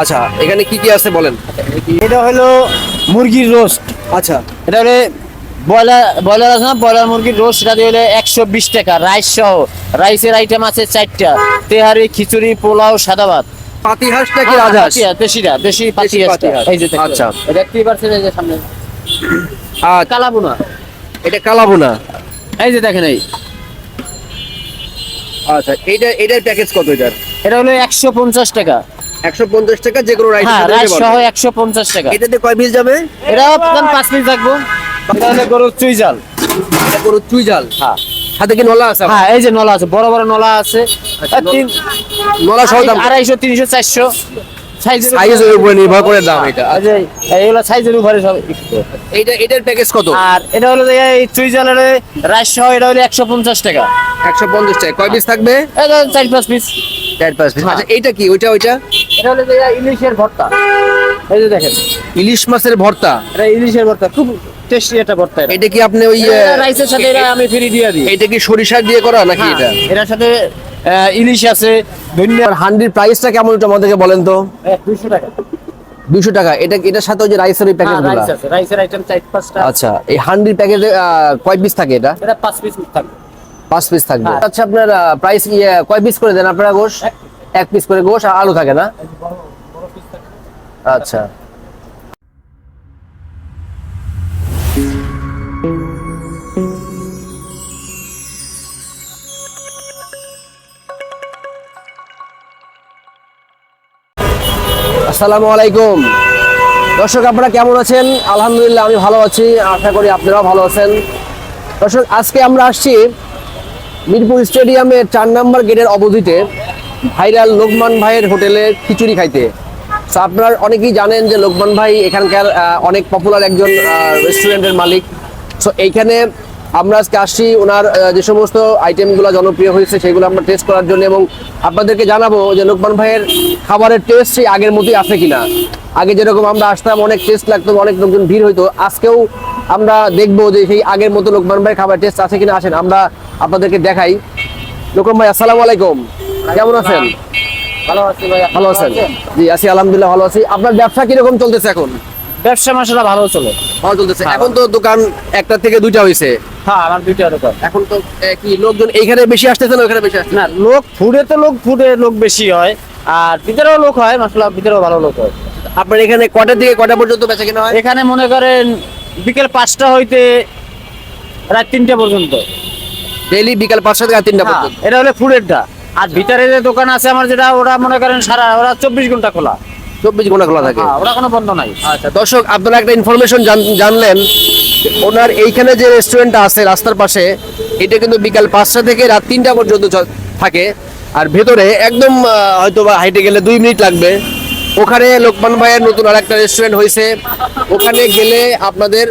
আচ্ছা এখানে কি কি আছে বলেন? এটা হলো মুরগির রোস্ট। আচ্ছা। এটা হলে ব্রয়লার ব্রয়লার আছে না? ব্রয়লার মুরগির রোস্ট সেটা দিয়ে হলে একশো বিশ টাকা রাইস সহ। রাইসের আইটেম আছে চারটা তেহারি খিচুড়ি পোলাও সাদা ভাত পাতি হাঁস নাকি রাজহাঁস? পাতি হাঁস, দেশিটা দেশি পাতি। হাঁস। এই যে আচ্ছা। এটা দেখতেই পাচ্ছেন এই যে সামনে? আর কালাবুনা এটা কালাবোনা এই যে দেখেন এই। আচ্ছা এইটা এটার প্যাকেজ কত এটার? এটা হলো একশো পঞ্চাশ টাকা। একশো পঞ্চাশ টাকা যে কোনো রাইস হ্যাঁ রাইস সহ একশো পঞ্চাশ টাকা। এটাতে কয় পিস যাবে? এটাও আপনার পাঁচ পিস থাকব। এটা হলো গরুর চুই জাল। এটা গরুর চুই জাল? হ্যাঁ। হাতে কি নলা আছে? হ্যাঁ এই যে নলা আছে বড় বড় নলা আছে। আচ্ছা, তিন নলা সহ দাম আড়াইশো তিনশো চারশো। সাইজের সাইজের উপরে নির্ভর করে দাম এটা। এইগুলো সাইজের উপরে সব এইটা এটার প্যাকেজ কত? আর এটা হলো এই চুই জালের রাইস সহ এটা হলো একশো পঞ্চাশ টাকা। একশো পঞ্চাশ টাকা। কয় পিস থাকবে? এটা চার পাঁচ পিস চার পাঁচ পিস হ্যাঁ। আচ্ছা এইটা কি? ওইটা ওইটা? এটা হলো যে ইলিশের ভর্তা। এই যে দেখেন। ইলিশ মাছের ভর্তা? এটা ইলিশের ভর্তা খুব টেস্টি একটা ভর্তা এটা। এটা কি আপনি ওই রাইসের সাথে এটা আমি ফ্রি দিয়ে দিই। এটা কি সরিষা দিয়ে করা নাকি এটা? হ্যাঁ, এটার সাথে ইলিশ আছে ধনিয়া। হান্ডির প্রাইসটা কেমন একটু আমাদেরকে বলেন তো? দুশো টাকা। দুশো টাকা। এটা এটার সাথে ওই যে রাইসের ওই রাইস আছে। রাইসের আইটেম চার পাঁচটা। আচ্ছা এই হান্ডির প্যাকেজে কয় পিস থাকে এটা? এটা পাঁচ পিস থাকবে। পাঁচ পিস থাকবে। হ্যাঁ। আচ্ছা আপনার প্রাইস কয় পিস করে দেন আপনারা গোশ এক। পিস করে গোশ আর আলু থাকে না? আচ্ছা। আসসালামু আলাইকুম। দর্শক আপনারা কেমন আছেন? আলহামদুলিল্লাহ আমি ভালো আছি। আশা করি আপনারাও ভালো আছেন। দর্শক আজকে আমরা আসছি মিরপুর স্টেডিয়ামের চার নম্বর গেটের অবধিতে। ভাইরাল লোকমান ভাইয়ের হোটেলে খিচুড়ি খাইতে। So, আপনার অনেকেই জানেন যে লোকমান ভাই এখানকার অনেক পপুলার একজন রেস্টুরেন্টের মালিক। সো এইখানে আমরা আজকে আসছি ওনার যে সমস্ত আইটেমগুলো জনপ্রিয় হয়েছে সেগুলো আমরা টেস্ট করার জন্য এবং আপনাদেরকে জানাব যে লোকমান ভাইয়ের খাবারের টেস্ট সেই আগের মতোই আছে কিনা। আগে যেরকম আমরা আসতাম অনেক টেস্ট লাগতো অনেক লোকজন ভিড় হইতো। আজকেও আমরা দেখব যে সেই আগের মতো লোকমান ভাইয়ের খাবার টেস্ট আছে কিনা আসেন আমরা আপনাদেরকে দেখাই। লোকমান ভাই আসসালামু আলাইকুম। কেমন আছেন? ভালো আছি ভাই ভালো আছেন? জি আছি আলহামদুলিল্লাহ ভালো আছি। আপনার ব্যবসা কীরকম চলতেছে এখন? ব্যবসা মশলা ভালো চলে। ভালো চলতেছে। এখন তো দোকান একটা থেকে দুইটা হয়েছে হ্যাঁ আমার দুইটা দোকান। এখন তো কি লোকজন এইখানে বেশি আসতেছে না ওখানে বেশি আসছে না লোক ফুডে তো লোক ফুডে লোক বেশি হয়। আর ভিতরেও লোক হয় মশলা ভিতরেও ভালো লোক হয়। আপনার এখানে কটা থেকে কটা পর্যন্ত বেচা কেনা হয়? এখানে মনে করেন বিকেল পাঁচটা হইতে রাত তিনটা পর্যন্ত। ডেইলি বিকাল পাঁচটা থেকে তিনটা হ্যাঁ, পর্যন্ত। এটা হলো ফুডেরটা। আর ভিতরে যে দোকান আছে আমার যেটা ওরা মনে করেন সারা ওরা চব্বিশ ঘণ্টা খোলা। চব্বিশ ঘণ্টা খোলা থাকে। হ্যাঁ, ওরা কোনো বন্ধ নাই। আচ্ছা দর্শক আপনারা একটা ইনফরমেশন জানলেন ওনার এইখানে যে রেস্টুরেন্টটা আছে রাস্তার পাশে এটা কিন্তু বিকাল পাঁচটা থেকে রাত তিনটা পর্যন্ত থাকে। আর ভেতরে একদম হয়তো বা হাইটে গেলে দুই মিনিট লাগবে। ওখানে লোকমান ভাইয়ের নতুন আর একটা রেস্টুরেন্ট হয়েছে। ওখানে গেলে আপনাদের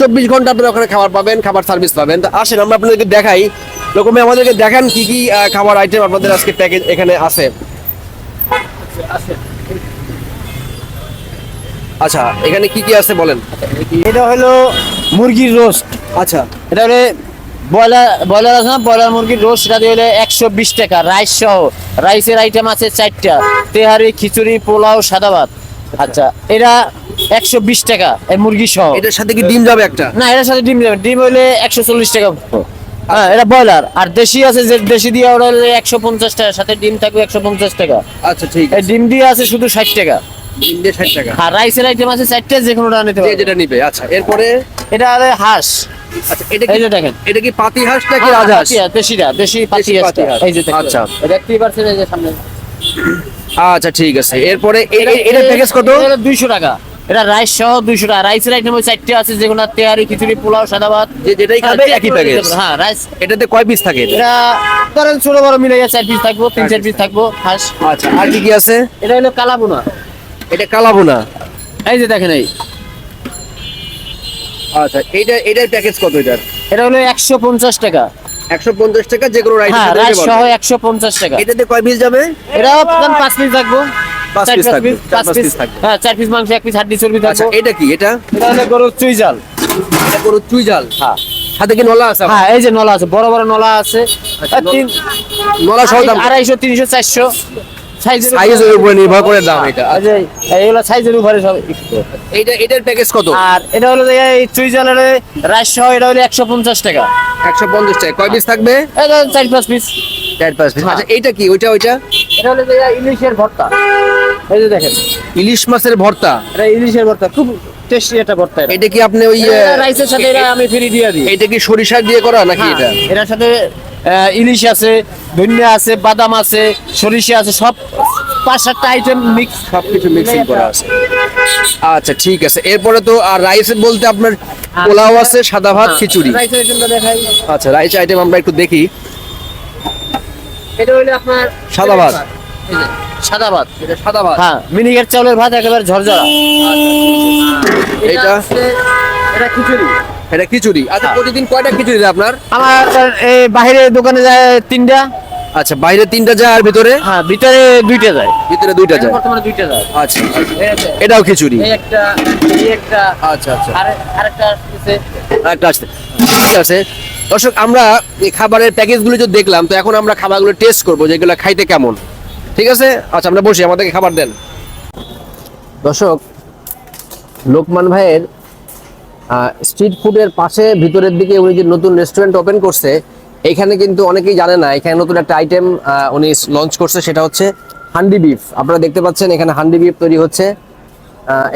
চব্বিশ ঘণ্টা আপনারা ওখানে খাবার পাবেন খাবার সার্ভিস পাবেন। তো আসেন আমরা আপনাদেরকে দেখাই লোকম আমাদেরকে দেখান কি কি খাবার আইটেম আপনাদের আজকে প্যাকেজ এখানে আছে। আচ্ছা এখানে কি কি আছে বলেন? এটা হলো মুরগির রোস্ট। আচ্ছা। এটা হলে ব্রয়লার ব্রয়লার আছে না? ব্রয়লার মুরগির রোস্ট সেটা দিয়ে হলে একশো বিশ টাকা রাইস সহ। রাইসের আইটেম আছে চারটা তেহারি খিচুড়ি পোলাও সাদা ভাত। আচ্ছা এটা একশো বিশ টাকা এই মুরগি সহ। এটার সাথে কি ডিম যাবে একটা? না এটার সাথে ডিম যাবে ডিম হইলে একশো চল্লিশ টাকা। হ্যাঁ এটা ব্রয়লার। আর দেশি আছে যে দেশি দিয়ে হলে একশো পঞ্চাশ টাকা সাথে ডিম থাকবে একশো পঞ্চাশ টাকা। আচ্ছা ঠিক এই ডিম দিয়ে আছে শুধু ষাট টাকা। ডিম দিয়ে ষাট টাকা। আর রাইসের আইটেম আছে চারটে যে কোনোটা নিতে পারবে। যেটা নিবে আচ্ছা এরপরে? এটা হলে হাঁস। আচ্ছা এটা কি দেখেন। এটা কি পাতি হাঁস নাকি হ্যাঁ, রাজহাঁস দেশিটা দেশি পাতি দেশি হাঁস। এই যে আচ্ছা। এটা দেখতেই পাচ্ছেন এই যে সামনে। আচ্ছা ঠিক আছে। এরপরে প্যাকেজ কত? দুইশো টাকা। এটা রাইস সহ দুইশো টাকা। রাইসের আইটেম ওই চারটে আছে যেগুলো তেহারি খিচুড়ি পোলাও সাদা ভাত যেটাই খাবে একই প্যাকেজ হ্যাঁ রাইস। এটাতে কয় পিস থাকে এটা? ধরেন ছোট বড় মিলে চার পিস থাকব তিন চার পিস থাকব হাঁস। আচ্ছা আর কি কি আছে? এটা হলো কালাবুনা এটা কালাবোনা এই যে দেখেন এই। আচ্ছা এইটা এটার প্যাকেজ কত এটার? এটা হলো একশো পঞ্চাশ টাকা। একশো পঞ্চাশ টাকা যে কোনো রাইস হ্যাঁ রাইস সহ একশো পঞ্চাশ টাকা। এটাতে কয় পিস যাবে? এটা পাঁচ পিস থাকব। পাঁচ চার থাকবে, পাঁচ পাঁচ পিস থাকবে। হ্যাঁ চার পিস মাংস এক পিস হাড্ডি চর্বি আচ্ছা থাকব এটা কি? এটা? এটা হলো গরুর চুই জাল। এটা কোনো চুই জাল? হ্যাঁ। হাতে কি নলা আছে? হ্যাঁ এই যে নলা আছে বড় বড় নলা আছে। আচ্ছা, নলা সহ দাম আড়াইশো তিনশো চারশো। সাইজের উপরে নির্ভর করে দাম এটা। এই এইগুলো সাইজের উপরে সব এইটা এটার প্যাকেজ কত? আর এটা হলো রাইস সহ এটা হলো একশো পঞ্চাশ টাকা। একশো পঞ্চাশ টাকা। কয় পিস থাকবে? এটা চার পাঁচ পিস চার পাঁচ পিস। আচ্ছা এইটা কি? ওইটা ওইটা? এটা হলো ইলিশের ভর্তা। এই যে দেখেন। ইলিশ মাছের ভর্তা। এটা ইলিশের ভর্তা খুব টেস্টি একটা ভর্তা এটা। এটা কি আপনি ওই রাইসের সাথে এটা আমি ফ্রি দিয়ে দিই। এইটা কি সরিষা দিয়ে করা নাকি হ্যাঁ, এটা? এটার সাথে ইলিশ আছে ধনিয়া আছে বাদাম আছে সরিষা আছে সব পাঁচ সাতটা আইটেম মিক্স সবকিছু মিক্সিং করা আছে। আচ্ছা ঠিক আছে। এরপরে তো আর রাইস বলতে আপনার পোলাও আছে সাদা ভাত খিচুড়ি। আইটেমটা দেখাই। আচ্ছা রাইস আইটেম আমরা একটু দেখি। এটা হইল আপনার সাদা ভাত। সাদা ভাত। এটা সাদা ভাত। হ্যাঁ মিনিকেট চাউলের ভাত একেবারে ঝরঝরা। এটা? হচ্ছে- এটা খিচুড়ি। এটা খিচুড়ি। আচ্ছা হ্যাঁ। প্রতিদিন কয়টা খিচুড়ি দেয় আপনার? আমার এই বাইরে দোকানে যায় তিনটা। আচ্ছা বাইরে তিনটা যায় আর ভিতরে? হ্যাঁ ভিতরে দুইটা যায়। ভিতরে দুইটা যায়। বর্তমানে দুইটা যায়। আচ্ছা এটাও খিচুড়ি। এই একটা এই একটা আচ্ছা আচ্ছা। আর আরেকটা আছে একটা আসছে। ঠিক আছে। দর্শক আমরা এই খাবারের প্যাকেজগুলো যে দেখলাম তো এখন আমরা খাবারগুলো টেস্ট করব যেগুলো খাইতে কেমন। ঠিক আছে? আচ্ছা আমরা বসি, আমাদেরকে খাবার দেন। দর্শক, লোকমান ভাইয়ের স্ট্রিট ফুডের পাশে, ভিতরের দিকে উনি যে নতুন রেস্টুরেন্ট ওপেন করছে, এখানে কিন্তু অনেকেই জানে না, এখানে নতুন একটা আইটেম উনি লঞ্চ করছে, সেটা হচ্ছে হান্ডি বিফ আপনারা দেখতে পাচ্ছেন, এখানে হান্ডি বিফ তৈরি হচ্ছে।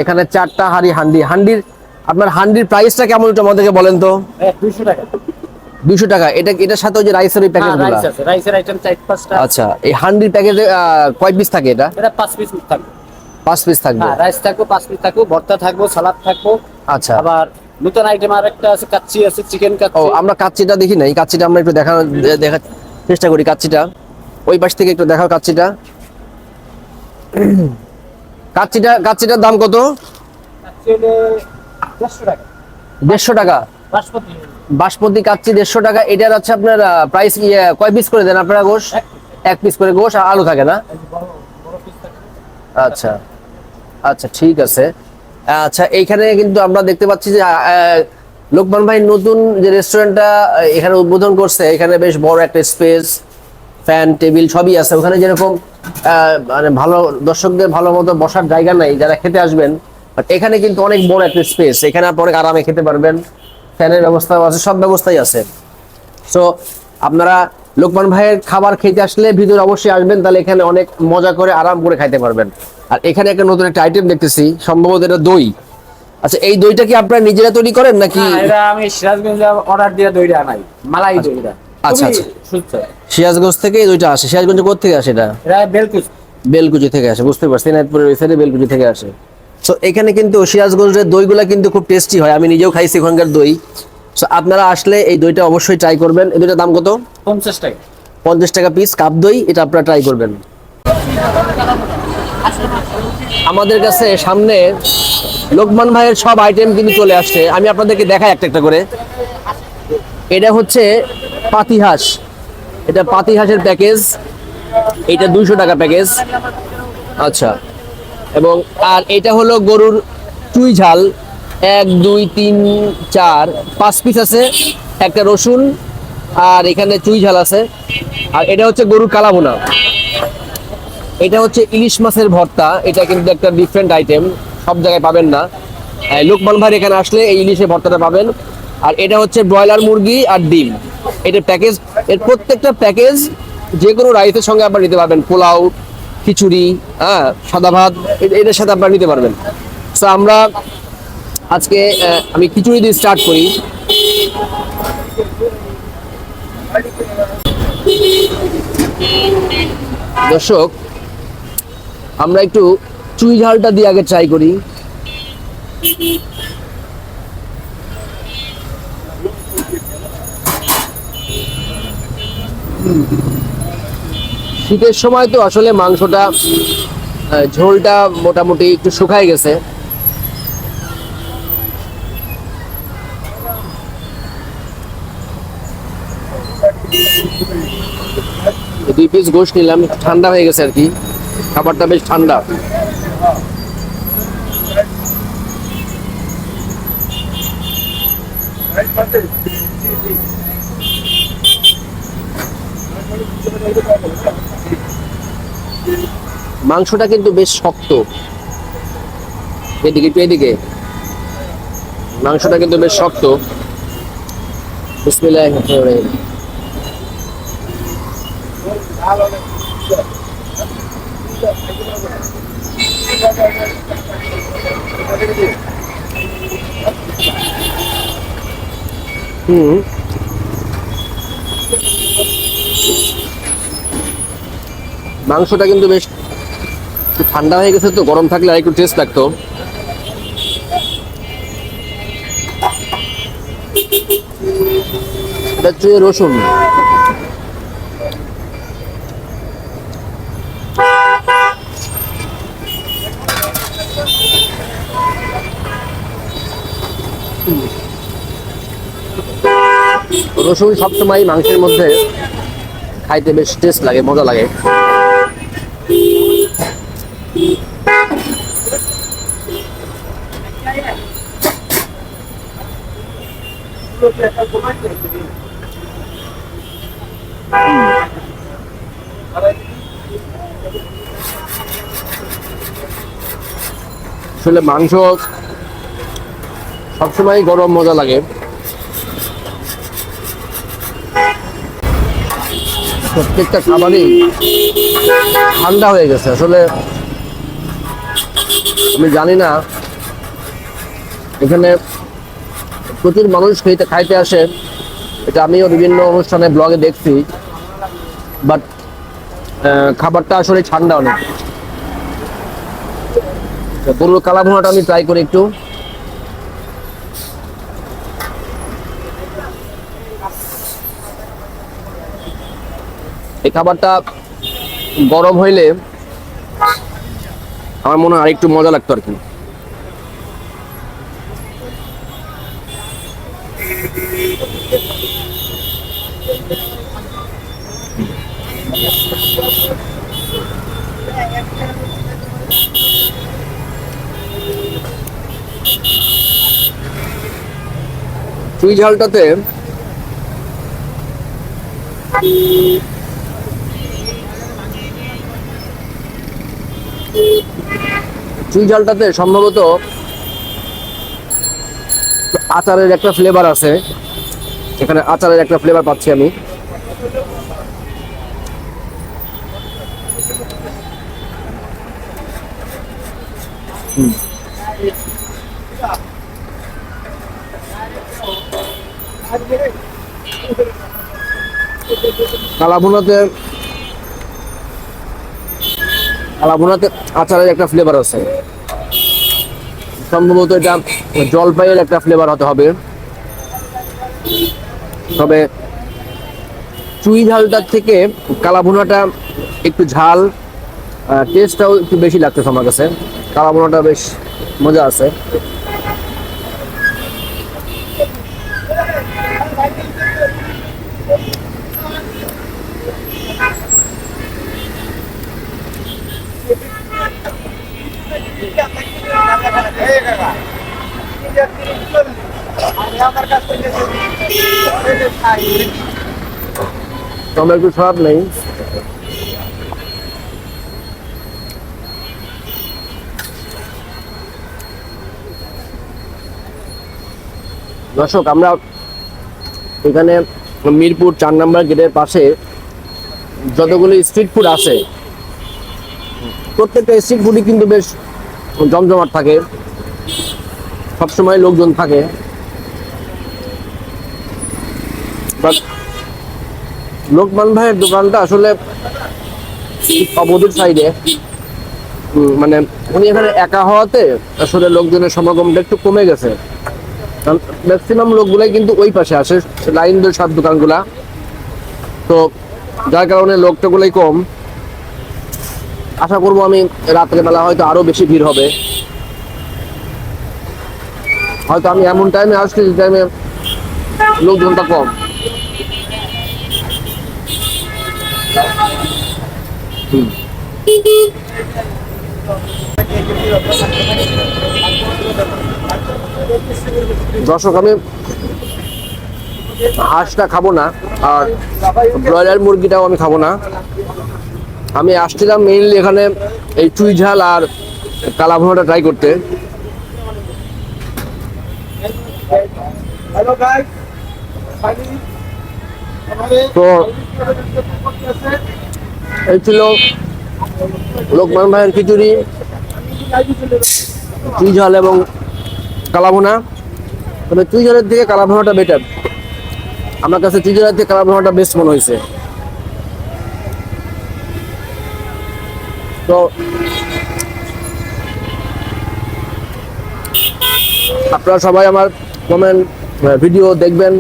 এখানে চারটা হাঁড়ি হান্ডি। হান্ডির, আপনার হান্ডির প্রাইসটা কেমন একটু আমাদেরকে বলেন তো? দুইশো টাকা। দুশো টাকা। এটা এটার সাথে ওই যে রাইসের ওই প্যাকেটগুলো রাইস আছে। রাইসের আইটেম চার পাঁচটা আচ্ছা এই হান্ডির প্যাকেটে কয় পিস থাকে এটা? এটা পাঁচ পিস থাকবে। পাঁচ পিস থাকবে। হ্যাঁ রাইস থাকব পাঁচ পিস থাকব ভর্তা থাকব সালাদ থাকব। আচ্ছা। আবার নতুন আইটেম আর একটা আছে কাচ্চি আছে চিকেন কাচ্চি। ও আমরা কাচ্চিটা দেখি নাই। কাচ্চিটা আমরা একটু দেখানোর দে- দেখার চেষ্টা করি কাচ্চিটা। ওই পাশ থেকে একটু দেখাও কাচ্চিটা। কাচ্চিটা কাচ্চিটার দাম কত? কাচ্চি হলে দেড়শো টাকা। দেড়শো টাকা। বাসমতি। বাসমতি কাচ্চি দেড়শো টাকা। এটার হচ্ছে আপনার প্রাইস কয় পিস করে দেন আপনারা গোশ? এক পিস করে গোশ আর আলু থাকে না? আচ্ছা। আচ্ছা ঠিক আছে। আচ্ছা এইখানে কিন্তু আমরা দেখতে পাচ্ছি যে লোকমান ভাই নতুন যে রেস্টুরেন্টটা এখানে উদ্বোধন করছে এখানে বেশ বড় একটা স্পেস ফ্যান টেবিল সবই আছে। ওখানে যেরকম আহ, মানে ভালো দর্শকদের ভালো মতো বসার জায়গা নাই যারা খেতে আসবেন বাট এখানে কিন্তু অনেক বড় একটা স্পেস এখানে আপনি অনেক আরামে খেতে পারবেন। ফ্যানের ব্যবস্থাও আছে সব ব্যবস্থাই আছে। সো আপনারা লোকমান ভাইয়ের খাবার খেতে আসলে ভিতরে অবশ্যই আসবেন তাহলে এখানে অনেক মজা করে আরাম করে খাইতে পারবেন। আর এখানে একটা নতুন একটা আইটেম দেখতেছি সম্ভবত এটা দই। আচ্ছা এই দইটা কি আপনারা নিজেরা তৈরি করেন নাকি? এটা আমি সিরাজগঞ্জে অর্ডার দিয়ে দইটা আনাই মালাই দইটা। আচ্ছা, আচ্ছা। সিরাজগঞ্জ থেকে এই দইটা আসে সিরাজগঞ্জ কোথা থেকে আসে এটা? এটা বেলকুচ। বেলকুচি থেকে আসে বুঝতে পারছি নাইতপুরের ওই সাইডে বেলকুচি থেকে আসে। সো এখানে কিন্তু সিরাজগঞ্জের দইগুলা কিন্তু খুব টেস্টি হয়। আমি নিজেও খাইছি ওখানকার দই। সো আপনারা আসলে এই দইটা অবশ্যই ট্রাই করবেন। এই দইটার দাম কত? পঞ্চাশ টাকা। পঞ্চাশ টাকা পিস কাপ দই এটা আপনারা ট্রাই করবেন। আমাদের কাছে সামনে লোকমান ভাইয়ের সব আইটেম কিন্তু চলে আসছে। আমি আপনাদেরকে দেখাই একটা একটা করে। এটা হচ্ছে পাতিহাঁস। এটা পাতিহাঁসের প্যাকেজ এটা দুইশো টাকা প্যাকেজ আচ্ছা। এবং আর এটা হলো গরুর চুই ঝাল। এক দুই তিন চার পাঁচ পিস আছে একটা রসুন আর এখানে চুই ঝাল আছে। আর এটা হচ্ছে গরুর কালাবোনা এটা হচ্ছে ইলিশ মাছের ভর্তা এটা কিন্তু একটা ডিফারেন্ট আইটেম সব জায়গায় পাবেন না। আহ, লোকমান ভাইয়ের এখানে আসলে এই ইলিশের ভর্তাটা পাবেন। আর এটা হচ্ছে ব্রয়লার মুরগি আর ডিম। এটা প্যাকেজ এর প্রত্যেকটা প্যাকেজ যে কোনো রাইসের সঙ্গে আপনারা নিতে পারবেন পোলাও খিচুড়ি হ্যাঁ সাদা ভাত এটার সাথে আপনারা নিতে পারবেন। তো আমরা আজকে আমি খিচুড়ি দিয়ে স্টার্ট করি। দর্শক, আমরা একটু চুই ঝালটা দিয়ে আগে ট্রাই করি। শীতের সময় তো আসলে মাংসটা ঝোলটা মোটামুটি একটু শুকায় গেছে। দুই পিস গোশ নিলাম ঠান্ডা হয়ে গেছে আর কি। খাবারটা বেশ ঠান্ডা। মাংসটা কিন্তু বেশ শক্ত। এদিকে একটু এদিকে। মাংসটা কিন্তু বেশ শক্ত। হুম। মাংসটা কিন্তু বেশ ঠান্ডা হয়ে গেছে তো, গরম থাকলে আর একটু টেস্ট লাগতো রসুন। রসুন সবসময় মাংসের মধ্যে খাইতে বেশ টেস্ট লাগে, মজা লাগে। আসলে মাংস সবসময় গরম মজা লাগে। প্রত্যেকটা খাবারই ঠান্ডা হয়ে গেছে। আসলে আমি জানি না, এখানে প্রচুর মানুষ খেতে খাইতে আসে। এটা আমিও বিভিন্ন অনুষ্ঠানে ব্লগে দেখছি। বাট খাবারটা আসলে ঠান্ডা অনেক। গরুর কালা ভুনাটা আমি ট্রাই করি একটু। এই খাবারটা গরম হইলে আমার মনে হয় আরেকটু মজা লাগতো আর কি। চুই ঝালটাতে চুই ঝালটাতে সম্ভবত আচারের একটা ফ্লেভার আছে এখানে আচারের একটা ফ্লেভার পাচ্ছি আমি হুম। কালাভুনাতে কালাভুনাতে আচারের একটা ফ্লেভার আছে। সম্ভবত এটা জলপাইয়ের একটা ফ্লেভার হতে হবে। তবে চুই ঝালটার থেকে কালাভুনাটা একটু ঝাল টেস্টটাও একটু বেশি লাগতেছে আমার কাছে। কালাভুনাটা বেশ মজা আছে। টমেটো একটু খারাপ নেই? দর্শক, আমরা এখানে মিরপুর চার নম্বর গেটের পাশে যতগুলো স্ট্রিট ফুড আছে, প্রত্যেকটা স্ট্রিট ফুডই কিন্তু বেশ জমজমাট থাকে। সবসময় লোকজন থাকে। বাট লোকমান ভাইয়ের দোকানটা আসলে অবধির সাইডে। মানে উনি এখানে একা হওয়াতে আসলে লোকজনের সমাগমটা একটু কমে গেছে। ম্যাক্সিমাম লোকগুলাই কিন্তু ওই পাশে আসে, লাইন দিয়ে সব দোকানগুলা। তো যার কারণে লোকটাগুলাই কম। আশা করব আমি রাত্রে বেলা হয়তো আরও বেশি ভিড় হবে। হয়তো আমি এমন টাইমে আসছি যে টাইমে লোকজনটা কম হুম। দর্শক, আমি হাঁসটা খাব না, আর ব্রয়লার মুরগিটাও আমি খাব না। আমি আসছিলাম মেইনলি এখানে এই চুই ঝাল আর কালাভোনাটা ট্রাই করতে। হ্যালো গাইস তো এই ছিল লোকমান ভাইয়ের খিচুড়ি চুই ঝাল এবং কালাভুনা। তবে চুই ঝালের থেকে কালাভুনাটা বেটার আমার কাছে চুই ঝালের থেকে কালাভুনাটা বেস্ট মনে হয়েছে। তো আপনারা সবাই আমার কমেন্ট ভিডিও দেখবেন।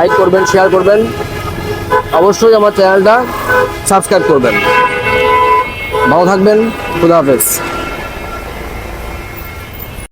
লাইক করবেন শেয়ার করবেন। অবশ্যই আমার চ্যানেলটা সাবস্ক্রাইব করবেন। ভালো থাকবেন খুদা হাফেজ।